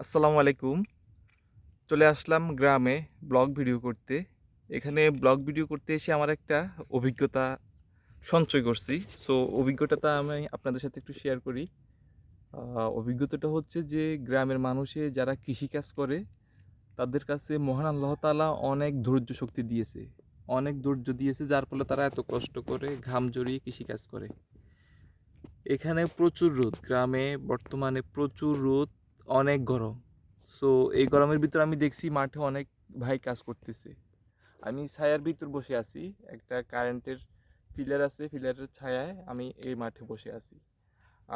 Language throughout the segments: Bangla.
আসসালামু আলাইকুম। চলে আসলাম গ্রামে ব্লগ ভিডিও করতে। এখানে ব্লগ ভিডিও করতে এসে আমার একটা অভিজ্ঞতা সঞ্চয় করছি। সো অভিজ্ঞতাটা আমি আপনাদের সাথে একটু শেয়ার করি। অভিজ্ঞতাটা হচ্ছে যে, গ্রামের মানুষে যারা কৃষিকাজ করে, তাদের কাছে মহান আল্লাহ তাআলা অনেক ধৈর্য শক্তি দিয়েছে। অনেক ধৈর্য দিয়েছে, যার ফলে তারা এত কষ্ট করে ঘাম জড়িয়ে কৃষিকাজ করে। এখানে প্রচুর রোদ। গ্রামে বর্তমানে প্রচুর রোদ। অনেক গরম। সো এই গরমের ভিতর আমি দেখছি মাঠে অনেক ভাই কাজ করতেছে। আমি ছায়ার ভিতর বসে আছি, একটা কারেন্টের পিলার আছে পিলারের ছায়ায় আমি এই মাঠে বসে আছি।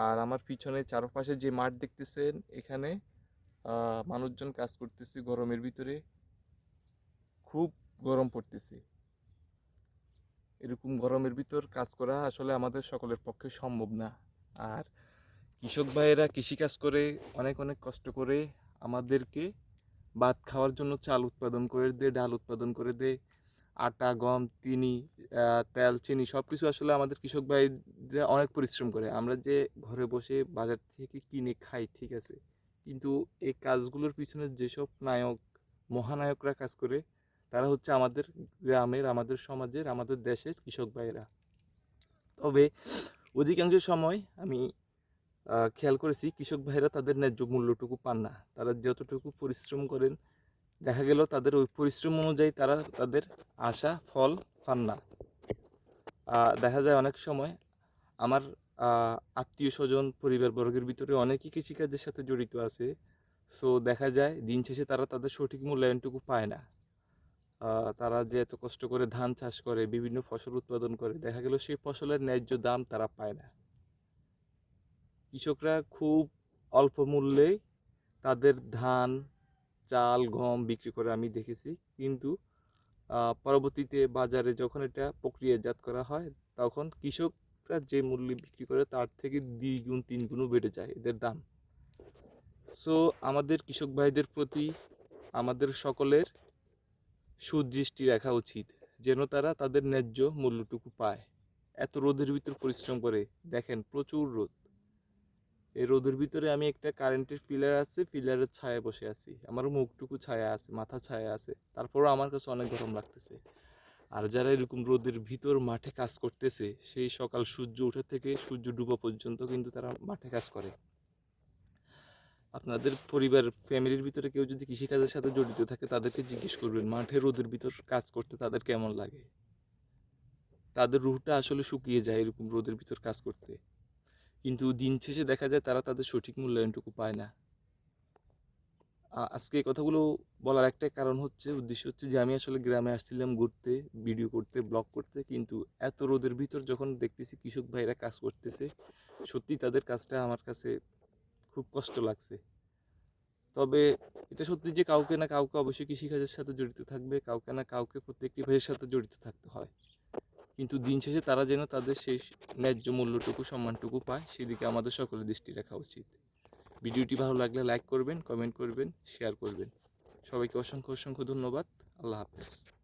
আর আমার পিছনে চারপাশে যে মাঠ দেখতেছেন, এখানে মানুষজন কাজ করতেছে গরমের ভিতরে। খুব গরম পড়তেছে। এরকম গরমের ভিতর কাজ করা আসলে আমাদের সকলের পক্ষে সম্ভব না। আর কৃষক ভাইয়েরা কৃষিকাজ করে অনেক অনেক কষ্ট করে আমাদেরকে ভাত খাওয়ার জন্য চাল উৎপাদন করে দেয়, ডাল উৎপাদন করে দেয়, আটা, গম, চিনি তেল, চিনি সব কিছু আসলে আমাদের কৃষক ভাইরা অনেক পরিশ্রম করে। আমরা যে ঘরে বসে বাজার থেকে কিনে খাই, ঠিক আছে? কিন্তু এই কাজগুলোর পিছনে যেসব নায়ক, মহানায়করা কাজ করে, তারা হচ্ছে আমাদের গ্রামের, আমাদের সমাজের, আমাদের দেশের কৃষক ভাইয়েরা। তবে অধিকাংশ সময় আমি খেয়াল করেছি কৃষক ভাইরা তাদের ন্যায্য মূল্যটুকু পান না। তারা যতটুকু পরিশ্রম করেন, দেখা গেল তাদের ওই পরিশ্রম অনুযায়ী তারা তাদের আশা, ফল পান না। দেখা যায় অনেক সময় আমার আত্মীয় স্বজন পরিবারবর্গের ভিতরে অনেকেই কৃষিকাজের সাথে জড়িত আছে। সো, দেখা যায় দিন শেষে তারা তাদের সঠিক মূল্যায়নটুকু পায় না। তারা যে এত কষ্ট করে ধান চাষ করে, বিভিন্ন ফসল উৎপাদন করে, দেখা গেল সেই ফসলের ন্যায্য দাম তারা পায় না। কৃষকরা খুব অল্প মূল্যে তাদের ধান, চাল, গম বিক্রি করে আমি দেখেছি। কিন্তু পরবর্তীতে বাজারে যখন এটা প্রক্রিয়াজাত করা হয়, তখন কৃষকরা যে মূল্যে বিক্রি করে তার থেকে দ্বিগুণ তিন গুণও বেড়ে যায় এদের দাম। সো, আমাদের কৃষক ভাইদের প্রতি আমাদের সকলের সুদৃষ্টি রাখা উচিত, যেন তারা তাদের ন্যায্য মূল্যটুকু পায়। এত রোদের ভিতর পরিশ্রম করে দেখেন, প্রচুর রোদ। এই রোদের ভিতরে আমি একটা কারেন্টের পিলার আছে পিলারের ছায়া বসে আছি। আমার মুখটুকু ছায়া আছে, মাথা ছায়া আছে। তারপরও আমার কাছে অনেক গরম লাগতেছে। আর যারা এরকম রোদের ভিতর মাঠে কাজ করতেছে, সেই সকাল সূর্য ওঠা থেকে সূর্য ডুবা পর্যন্ত কিন্তু তারা মাঠে কাজ করে। আপনাদের পরিবার, ফ্যামিলির ভিতরে কেউ যদি কৃষিকাজের সাথে জড়িত থাকে, তাদেরকে জিজ্ঞেস করবেন, মাঠে রোদের ভিতর কাজ করতে তাদের কেমন লাগে? তাদের রুহটা আসলে শুকিয়ে যায় এরকম রোদের ভিতর কাজ করতে। কিন্তু দিন শেষে দেখা যায় তারা তাদের সঠিক মূল্যায়নটুকু পায় না। আজকে কথাগুলো বলার একটাই কারণ হচ্ছে, উদ্দেশ্য হচ্ছে যে আমি আসলে গ্রামে আসছিলাম ঘুরতে, ভিডিও করতে, ব্লগ করতে, কিন্তু এত রোদের ভিতর যখন দেখতেছি কৃষক ভাইরা কাজ করতেছে, সত্যি তাদের কাজটা আমার কাছে খুব কষ্ট লাগছে। তবে এটা সত্যি যে কাউকে না কাউকে অবশ্যই কৃষিকাজের সাথে জড়িত থাকবে, কাউকে না কাউকে প্রত্যেকটি ভাইয়ের সাথে জড়িত থাকতে হয়। কিন্তু দিন শেষে তারা যেন তাদের সেই ন্যায্য মূল্যটুকু, সম্মানটুকু পায়, সেদিকে আমাদের সকলে দৃষ্টি রাখা উচিত। ভিডিওটি ভালো লাগলে লাইক করবেন, কমেন্ট করবেন, শেয়ার করবেন। সবাইকে অসংখ্য অসংখ্য ধন্যবাদ। আল্লাহ হাফেজ।